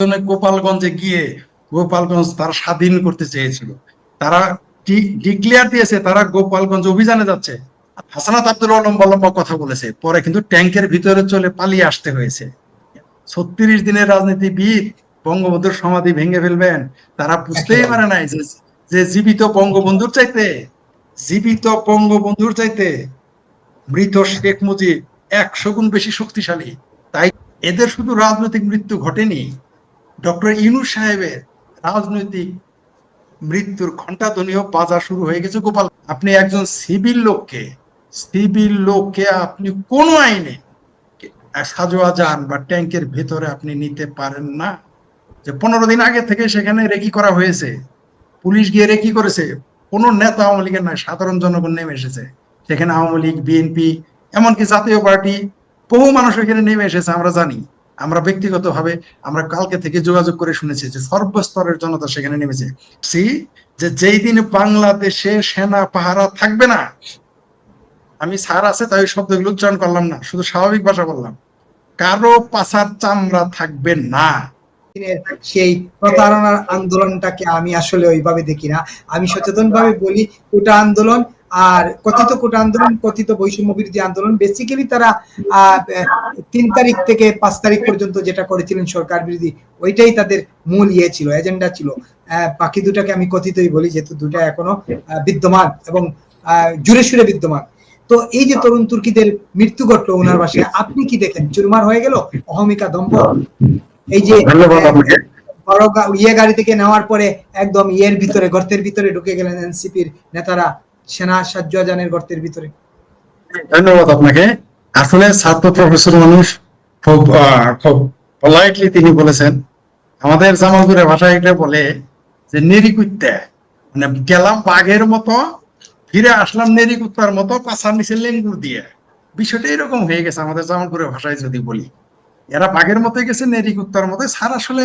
জন্য গোপালগঞ্জে গিয়ে গোপালগঞ্জ তারা স্বাধীন করতে চেয়েছিল। তারা ডিক্লেয়ার দিয়েছে, তারা গোপালগঞ্জ অভিযানে যাচ্ছে। হাসানাত আব্দুল আলম লম্বা কথা বলেছে। পরে কিন্তু ট্যাঙ্কের ভিতরে চলে পালিয়ে আসতে হয়েছে। ছত্রিশ দিনের রাজনীতিবিদ, বঙ্গবন্ধুর সমাধি ভেঙে ফেলবেন। তারা বুঝতেই পারে নাই যে জীবিত বঙ্গবন্ধুর চাইতে, জীবিত বঙ্গবন্ধুর চাইতে মৃত শেখ মুজিব একশো গুণ বেশি শক্তিশালী। তাই এদের শুধু রাজনৈতিক মৃত্যু ঘটেনি। ডক্টর ইনু সাহেবের রাজনৈতিক মৃত্যুর ঘণ্টাধ্বনিও বাজা শুরু হয়ে গেছে, গোপাল। আপনি একজন সিভিল লোককে সিভিল লোককে আপনি কোন আইনে সাজোয়া যান বা ট্যাঙ্কের ভেতরে আপনি নিতে পারেন না। যে পনেরো দিন আগে থেকে সেখানে রেকি করা হয়েছে, পুলিশ গিয়ে রেকি করেছে, কোন নেতা আওয়ামী লীগের নয়, সাধারণ জনগণ নেমে এসেছে। সেখানে আওয়ামী লীগ, বিএনপি, এমনকি জাতীয় পার্টি, বহু মানুষ এখানে নেমে এসেছে, আমরা জানি। আমরা ব্যক্তিগতভাবে আমরা কালকে থেকে যোগাযোগ করে শুনেছি যে সর্বস্তরের জনতা সেখানে নেমেছে। সি যে যেই দিন বাংলাদেশে সেনা পাহারা থাকবে না, আমি স্যার আছে, তাই শব্দগুলো উচ্চারণ করলাম না, শুধু স্বাভাবিক ভাষা বললাম। কারও পাশার চামড়া থাকবে না। সেই প্রতারণার আন্দোলনটাকে আমি আসলে ওইভাবে দেখি না। আমি সচেতন ভাবে বলি ওটা আন্দোলন আর কথিত কোটা আন্দোলন কথিত বৈষম্য বিরোধী আন্দোলন বেসিক্যালি তারা আহ, তিন তারিখ থেকে পাঁচ তারিখ পর্যন্ত যেটা করেছিলেন সরকার বিরোধী ওইটাই তাদের মূল ইয়ে ছিল এজেন্ডা ছিল। বাকি দুটাকে আমি কথিতই বলি যেহেতু দুটা এখনও বিদ্যমান এবং আহ, জুড়ে সুরে বিদ্যমান। তো এই যে তরুণ তুর্কিদের মৃত্যু ঘটলো ওনার বাসায় আপনি কি দেখেন? চুরমার হয়ে গেল? অহমিকা দম্ভ? এই যে বড় ইয়ে গাড়ি থেকে নেওয়ার পরে একদম ইয়ের ভিতরে গর্তের ভিতরে ঢুকে গেলেন এনসিপির নেতারা। সেনা গর্তের ভিতরে। ধন্যবাদ আপনাকে। আসলে ছাত্র প্রফেসর মানুষ খুব খুব পলাইটলি তিনি বলেছেন, আমাদের জামালপুরের ভাষায় এটা বলে যে নেরিকুত্তে মানে গেলাম বাঘের মতো, ফিরে আসলাম নেরিকুত্তার মতো পাশার নিচে লেঙ্গুর দিয়ে। বিষয়টা এরকম হয়ে গেছে আমাদের জামালপুরের ভাষায় যদি বলি। এরা বাঘের মতো গেছে নেরিকুত্তার মতো স্যার আসলে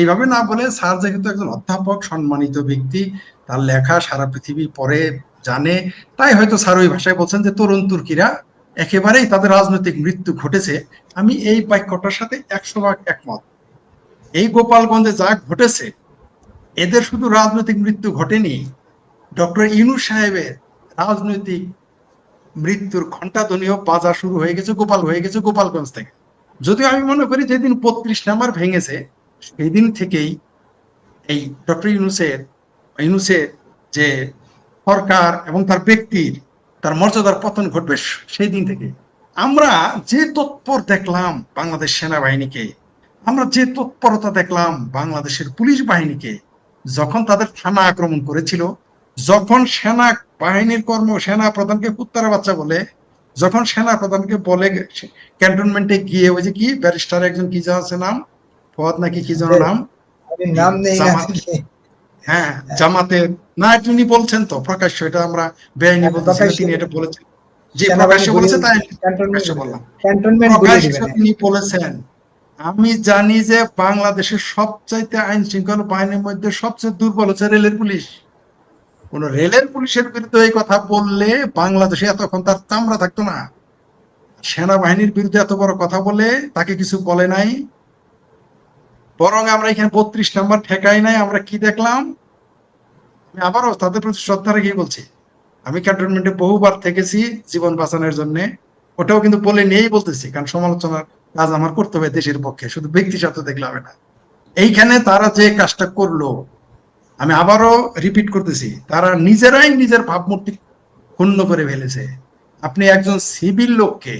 এইভাবে না বলে, স্যার যেহেতু একজন অধ্যাপক, সম্মানিত ব্যক্তি, তার লেখা সারা পৃথিবী পড়ে জানে, তাই হয়তো স্যার ওই ভাষায় বলছেন যে তরুণ তুর্কিরা একেবারেই তাদের রাজনৈতিক মৃত্যু ঘটেছে। আমি এই বাক্যটার সাথে একশো ভাগ একমত। এই গোপালগঞ্জে যা ঘটেছে, এদের শুধু রাজনৈতিক মৃত্যু ঘটেনি। ডক্টর ইনু সাহেবের রাজনৈতিক মৃত্যুর ঘণ্টাধ্বনিও বাজা শুরু হয়ে গেছে, গোপাল হয়ে গেছে গোপালগঞ্জ থেকে। যদিও আমি মনে করি যেদিন বত্রিশ নাম্বার ভেঙেছে সেই দিন থেকেই এই ডক্টর ইউনুসের ইউনুসের যে সরকার এবং তার ব্যক্তির তার মর্যাদার পতন ঘটবে সেই দিন থেকে। আমরা যে তৎপর দেখলাম বাংলাদেশ সেনাবাহিনীকে আমরা যে তৎপরতা দেখলাম বাংলাদেশের পুলিশ বাহিনীকে যখন তাদের থানা আক্রমণ করেছিল যখন সেনা বাহিনীর কর্ম সেনা প্রধানকে কুত্তারা বাচ্চা বলে যখন সেনা প্রধানকে বলে ক্যান্টনমেন্টে গিয়ে ওই যে কি ব্যারিস্টার একজন কি যা আছে নাম? পদ নাকি কি যেন নাম? নাম নেই জামাত। হ্যাঁ জামাতের না তিনি বলছেন তো প্রকাশ্য এটা আমরা বেআইনি হ্যাঁ, বলতেছি তিনি এটা বলেছেন। যে প্রকাশ্য বলেছে তাই প্রকাশ্য বললাম। প্রকাশ্য তিনি বলেছেন আমি জানি যে বাংলাদেশের সবচাইতে আইন শৃঙ্খলা বাহিনীর মধ্যে সবচেয়ে দুর্বল হচ্ছে রেলের পুলিশ। কোন রেলের পুলিশের বিরুদ্ধে এই কথা বললে বাংলাদেশে এতক্ষণ তার চামড়া থাকতো না। সেনাবাহিনীর বিরুদ্ধে এত বড় কথা বলে তাকে কিছু বলে নাই। বরং আমরা এখানে বত্রিশ নাম্বার ঠেকাই নাই, আমরা কি দেখলাম? আমি আবারও তাদের প্রতি শ্রদ্ধা রেখেই বলছি, আমি ক্যান্টনমেন্টে বহুবার থেকেছি জীবন বাঁচানোর জন্য। ওটাও কিন্তু বলে নিয়েই বলতেছি, কারণ সমালোচনার কাজ আমার করতে হবে দেশের পক্ষে, শুধু ব্যক্তি স্বার্থ দেখলে হবে না। এইখানে তারা যে কাজটা করল, আমি আবারও রিপিট করতেছি, তারা নিজেরাই নিজের ভাবমূর্তি ক্ষুণ্ণ করে ফেলেছে। আপনি একজন সিভিল লোককে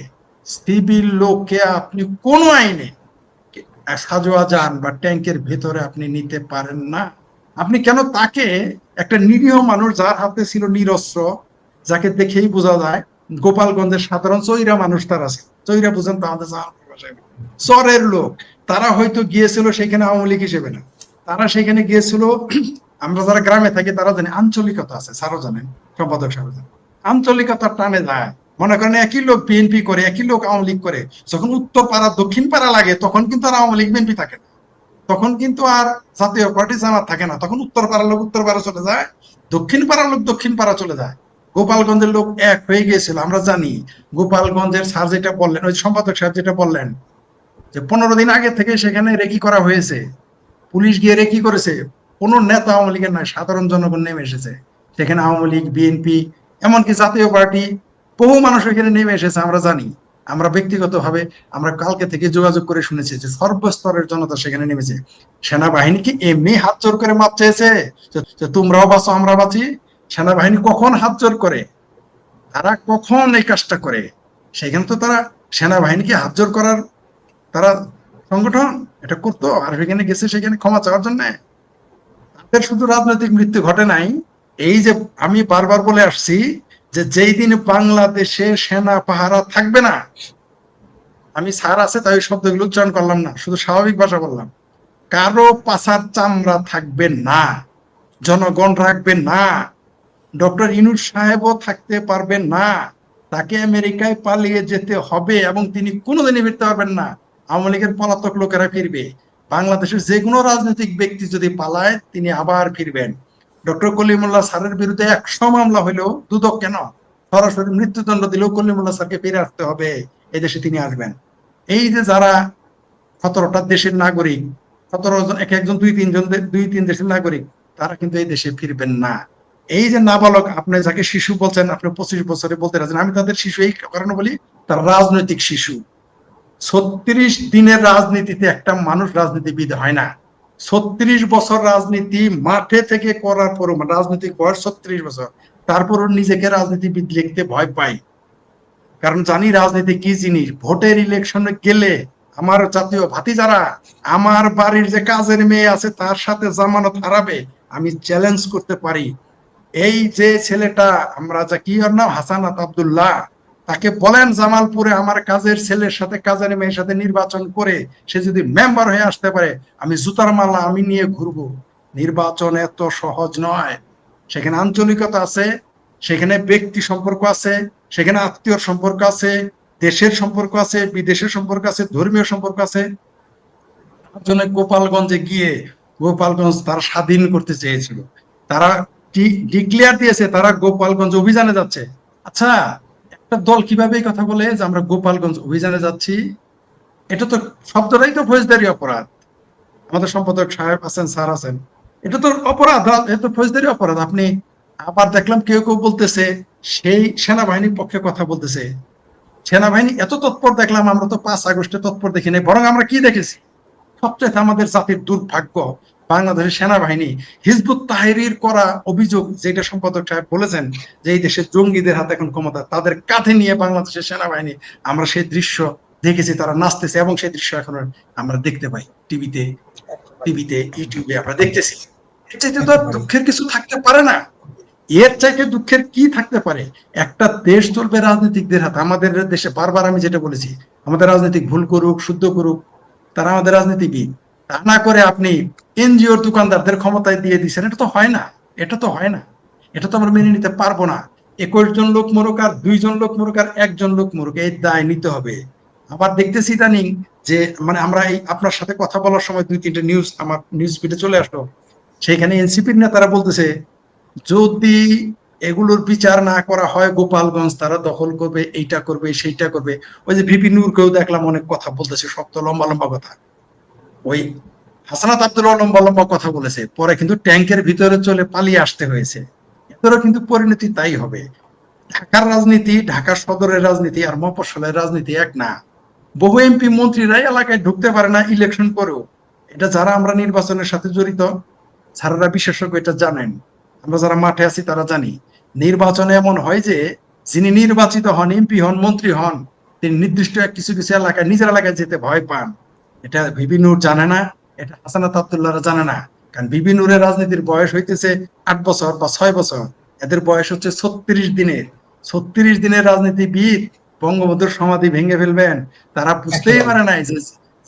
সিভিল লোককে আপনি কোন আইনে সাজোয়া যান বা ট্যাঙ্কের ভেতরে আপনি নিতে পারেন না। আপনি কেন তাকে একটা নিরীহ মানুষ যার হাতে ছিল নিরস্ত্র, যাকে দেখেই বোঝা যায় গোপালগঞ্জের সাধারণ চৈরা মানুষ তার চৈরা বুঝেন তো আমাদের। চরের লোক, তারা হয়তো গিয়েছিল সেখানে আওয়ামী লীগ হিসেবে না। তারা সেখানে গিয়েছিল, আমরা যারা গ্রামে থাকি তারা জানি, আঞ্চলিকতা আছে, স্যারও জানেন, সম্পাদক সাহেব জানেন। আঞ্চলিকতার টানে যায়। মনে করেন একই লোক বিএনপি করে, একই লোক আওয়ামী লীগ করে, যখন উত্তর পাড়া, দক্ষিণ পাড়া লাগে, তখন কিন্তু আর আওয়ামী লীগ বিএনপি থাকে না। তখন কিন্তু আর জাতীয় পার্টি জামাত থাকে না। তখন উত্তর পাড়ার লোক উত্তর পাড়া চলে যায়, দক্ষিণ পাড়ার লোক দক্ষিণ পাড়া চলে যায়। গোপালগঞ্জের লোক এক হয়ে গিয়েছিল, আমরা জানি। গোপালগঞ্জের স্যার যেটা বললেন, ওই সম্পাদক সাহেব যেটা বললেন, যে পনেরো দিন আগে থেকে সেখানে রেকি করা হয়েছে। পুলিশ গিয়ে রে কি করেছে। কোনো নেতা আওয়ামী লীগের নয়, সাধারণ জনগণ নেমে এসেছে। সেখানে আওয়ামী লীগ বিএনপি এমনকি জাতীয় পার্টি বহু মানুষ এখানে নেমে এসেছে, আমরা জানি। আমরা ব্যক্তিগতভাবে আমরা কালকে থেকে যোগাযোগ করে শুনেছি যে সর্বস্তরের জনতা সেখানে নেমেছে। সেনাবাহিনী কি এমনি হাত জোর করে মাপ চেয়েছে? তোমরাও বাঁচো, আমরা বাঁচি। সেনাবাহিনী কখন হাত জোর করে? তারা কখন এই কাজটা করে? সেখানে তো তারা সেনাবাহিনীকে হাত জোর করার তারা সংগঠন, এটা করতো, আর সেখানে গেছে, সেখানে ক্ষমা চাওয়ার জন্য। তাদের শুধু রাজনৈতিক মৃত্যু ঘটে নাই। এই যে আমি বারবার বলে আসছি যে যেই দিন বাংলাদেশে সেনা পাহারা থাকবে না, আমি স্যার আছে, তাই শব্দগুলো উচ্চারণ করলাম না, শুধু স্বাভাবিক ভাষা বললাম। কারও পাছার চামড়া থাকবে না, জনগণ রাখবে না, ডক্টর ইনুর সাহেবও থাকতে পারবেন না, তাকে আমেরিকায় পালিয়ে যেতে হবে এবং তিনি কোনোদিনই ফিরতে পারবেন না। আওয়ামী লীগের পলাতক লোকেরা ফিরবে। বাংলাদেশের যে কোনো রাজনৈতিক ব্যক্তি যদি পালায়, তিনি আবার ফিরবেন। ডক্টর কলিমুল্লাহ স্যারের বিরুদ্ধে একশো মামলা হলেও দুদক কেন? সরাসরি মৃত্যুদণ্ড দিলেও কলিমুল্লাহ স্যারকে ফিরে আসতে হবে, এই দেশে তিনি আসবেন। এই যে যারা সতেরোটা দেশের নাগরিক, সতেরো জন, এক একজন, দুই তিনজন, দুই তিন দেশের নাগরিক, তারা কিন্তু এই দেশে ফিরবেন না। এই যে নাবালক, আপনি যাকে শিশু বলছেন, আপনি পঁচিশ বছরে বলতে রাখছেন আমি তাদের শিশু এই কারণে বলি, তারা রাজনৈতিক শিশু। ছত্রিশ দিনের রাজনীতিতে একটা মানুষ রাজনীতিবিদ হয় না। ছত্রিশ বছর রাজনীতি মাঠে থেকে করার পর রাজনৈতিক বয়স ছত্রিশ বছর, তারপরও নিজেকে রাজনীতিবিদ লিখতে ভয় পাই। কারণ জানি রাজনীতি কি জিনিস, ভোটের ইলেকশনে গেলে আমার জাতীয় ভাতি যারা আমার বাড়ির যে কাজের মেয়ে আছে তার সাথে জামানত হারাবে, আমি চ্যালেঞ্জ করতে পারি। এই যে ছেলেটা, আমরা যা কি ওর নাম? হাসানাত আব্দুল্লাহ তাকে বলেন জামালপুরে আমার কাজের ছেলের সাথে, কাজের মেয়ের সাথে নির্বাচন করে সে যদি মেম্বার হয়ে আসতে পারে, আমি জুতার মালা আমি নিয়ে ঘুরবো। নির্বাচন এত সহজ নয়। সেখানে আঞ্চলিকতা আছে, সেখানে ব্যক্তি সম্পর্ক আছে, সেখানে আত্মীয়র সম্পর্ক আছে, দেশের সম্পর্ক আছে, বিদেশের সম্পর্ক আছে, ধর্মীয় সম্পর্ক আছে। গোপালগঞ্জে গিয়ে গোপালগঞ্জ তারা স্বাধীন করতে চেয়েছিল। তারা ডিক্লেয়ার দিয়েছে, তারা গোপালগঞ্জ অভিযানে যাচ্ছে। আচ্ছা দল কীভাবে এই কথা বলে যে আমরা গোপালগঞ্জ অভিযানে যাচ্ছি? এটা তো শব্দটাই তো ফৌজদারি অপরাধ। আমাদের সম্পাদক সাহেব আছেন, স্যার আছেন। এটা তো অপরাধ এটা তো ফৌজদারি অপরাধ। আপনি আবার দেখলাম কেউ কেউ বলতেছে, সেই সেনাবাহিনীর পক্ষে কথা বলতেছে। সেনাবাহিনী এত তৎপর দেখলাম, আমরা তো পাঁচ আগস্টে তৎপর দেখি নাই, বরং আমরা কি দেখেছি? সবচেয়ে আমাদের জাতির দুর্ভাগ্য বাংলাদেশের সেনাবাহিনী হিজবুত তাহেরির করা অভিযোগ যেটা সম্পাদক সাহেব বলেছেন যে এই দেশের জঙ্গিদের হাতে এখন ক্ষমতা, তাদের কাঁধে নিয়ে বাংলাদেশের সেনাবাহিনী আমরা সেই দৃশ্য দেখেছি, তারা নাচতেছে এবং সেই দৃশ্য এখন আমরা দেখতে পাই টিভিতে টিভিতে, ইউটিউবে আমরা দেখতেছি। এর চাইতে তো দুঃখের কিছু থাকতে পারে না। এর চাইতে দুঃখের কি থাকতে পারে? একটা দেশ চলবে রাজনীতিকদের হাতে। আমাদের দেশে বারবার আমি যেটা বলেছি, আমাদের রাজনীতিক ভুল করুক, শুদ্ধ করুক, তারা আমাদের রাজনীতিবিদ। তা না করে আপনি এনজিওর দোকানদারদের ক্ষমতায় দিয়ে দিচ্ছেন এটা তো হয় না, এটা তো হয় না। এটা তো আমরা মেনে নিতে পারব না। একুশ জন লোক মরুক আর দুইজন লোক মরুক আর একজন লোক মরুক, এই দায় নিতে হবে। আবার দেখতেছি ইদানিং যে মানে আমরা এই আপনার সাথে কথা বলার সময় দুই তিনটে নিউজ আমার নিউজ ফিডে চলে আসলো। সেখানে এনসিপির নেতারা বলতেছে, যদি এগুলোর বিচার না করা হয় গোপালগঞ্জ, তারা দখল করবে, এইটা করবে, সেইটা করবে। ওই যে ভিপি নূরকেও দেখলাম অনেক কথা বলতেছে শক্ত লম্বা লম্বা কথা। ওই হাসানাত আব্দুল্লাহ লম্বা লম্বা কথা বলেছে। পরে কিন্তু ট্যাঙ্কের ভিতরে চলে পালিয়ে আসতে হয়েছে। এদেরও কিন্তু পরিণতি তাই হবে। ঢাকার রাজনীতি, ঢাকা সদরের রাজনীতি আর মফস্বলের রাজনীতি এক না। বহু এমপি মন্ত্রীরাই এলাকায় ঢুকতে পারে না ইলেকশন করেও এটা যারা আমরা নির্বাচনের সাথে জড়িত স্যারেরা বিশেষজ্ঞ এটা জানেন। আমরা যারা মাঠে আছি তারা জানি। নির্বাচনে এমন হয় যে, যিনি নির্বাচিত হন এমপি হন, মন্ত্রী হন, তিনি নির্দিষ্ট কিছু কিছু এলাকায়, নিজের এলাকায় যেতে ভয় পান। এটা ভিবি নূর জানে না এটা হাসানাত আব্দুল্লাহরা জানে না। কারণ ভিবি নূরের রাজনীতির বয়স হইতেছে আট বছর বা ছয় বছর। এদের বয়স হচ্ছে ছত্রিশ দিনের। ছত্রিশ দিনের রাজনীতিবিদ বঙ্গবন্ধুর সমাধি ভেঙে ফেলবেন। তারা বুঝতেই পারে নাই যে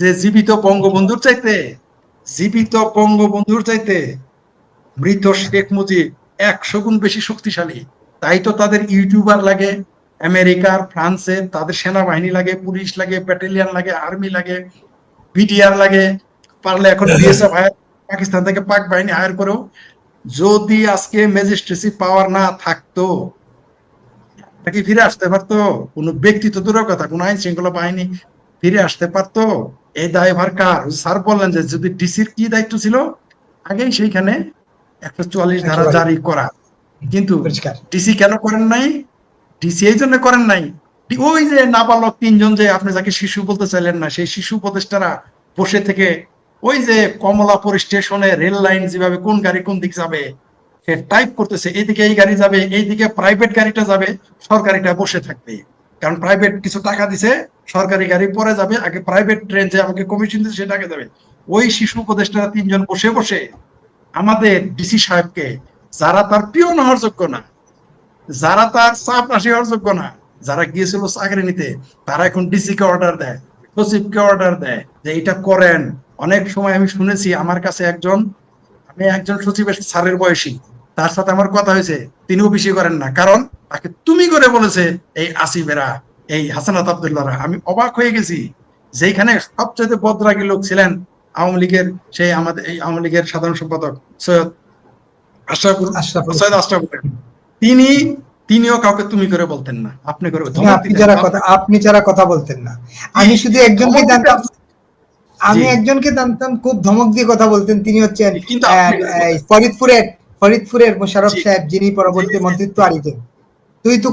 যে জীবিত বঙ্গবন্ধুর চাইতে জীবিত বঙ্গবন্ধুর চাইতে মৃত শেখ মুজিব একশো গুণ বেশি শক্তিশালী। তাই তো তাদের ইউটিউবার লাগে আমেরিকার ফ্রান্সের তাদের সেনাবাহিনী লাগে পুলিশ লাগে ব্যাটালিয়ান লাগে আর্মি লাগে। বিডিআর লাগে পারলে এখন বিএসএফ হায়ার পাকিস্তান থেকে পাক বাহিনী হায়ার করেও যদি আজকে ম্যাজিস্ট্রেসি পাওয়ার না থাকতো কি ফিরে আসতে পারতো? কোনো ব্যক্তি তো দূরের কথা কোনো আইন শৃঙ্খলা বাহিনী ফিরে আসতে পারতো? এই দায়ভার কার? স্যার বললেন যে যদি ডিসির কি দায়িত্ব ছিল আগেই সেইখানে একশো চুয়াল্লিশ ধারা জারি করা। কিন্তু ডিসি কেন করেন নাই? ডিসি এই জন্য করেন নাই ওই যে নাবালক তিনজন যে আপনি যাকে শিশু বলতে চাইলেন না, সেই শিশু উপদেষ্টারা বসে থেকে ওই যে কমলাপুর স্টেশনে রেল লাইন যেভাবে কোন গাড়ি কোন দিক যাবে টাইপ করতেছে, এইদিকে এই গাড়ি যাবে, এইদিকে প্রাইভেট গাড়িটা যাবে, সরকারিটা বসে থাকবে। কারণ প্রাইভেট কিছু টাকা দিছে, সরকারি গাড়ি পরে যাবে, আগে প্রাইভেট ট্রেন যে আমাকে কমিশন দিচ্ছে সেটা আগে যাবে। ওই শিশু উপদেষ্টারা তিনজন বসে বসে আমাদের ডিসি সাহেবকে, যারা তার প্রিয় হওয়ার যোগ্য না, যারা তার চাপ রাশি হওয়ার যোগ্য না যারা গিয়েছিল চাকরি নিতে তারা এখন ডিসি কে অর্ডার দেয় সচিবকে অর্ডার দেয় যে এটা করেন। অনেক সময় আমি শুনেছি আমার কাছে একজন আমি একজন সচিবের স্যারের বয়সী তার সাথে আমার কথা হয়েছে তিনি অফিসে করেন না। কারণ তাকে তুমি করে বলেছে এই আসিফেরা এই হাসানাত আবদুল্লাহরা। আমি অবাক হয়ে গেছি যেখানে সবচেয়ে বদরাগী লোক ছিলেন আওয়ামী লীগের সেই আমাদের এই আওয়ামী লীগের সাধারণ সম্পাদক সৈয়দ আশরাফুল আশরাফুল সৈয়দ আশরাফুল তিনি তিনিও কাউকে তুমি করে বলতেন না আপনি করে আপনি যারা কথা আপনি যারা কথা বলতেন না। আমি শুধু একজনকে জানতাম আমি একজনকে জানতাম খুব ধমক দিয়ে কথা বলতেন। তিনি হচ্ছেন ফরিদপুরের ফরিদপুরের মোশারফ সাহেব যিনি পরবর্তী। মন্ত্রিত্ব আরিতেন তুই তো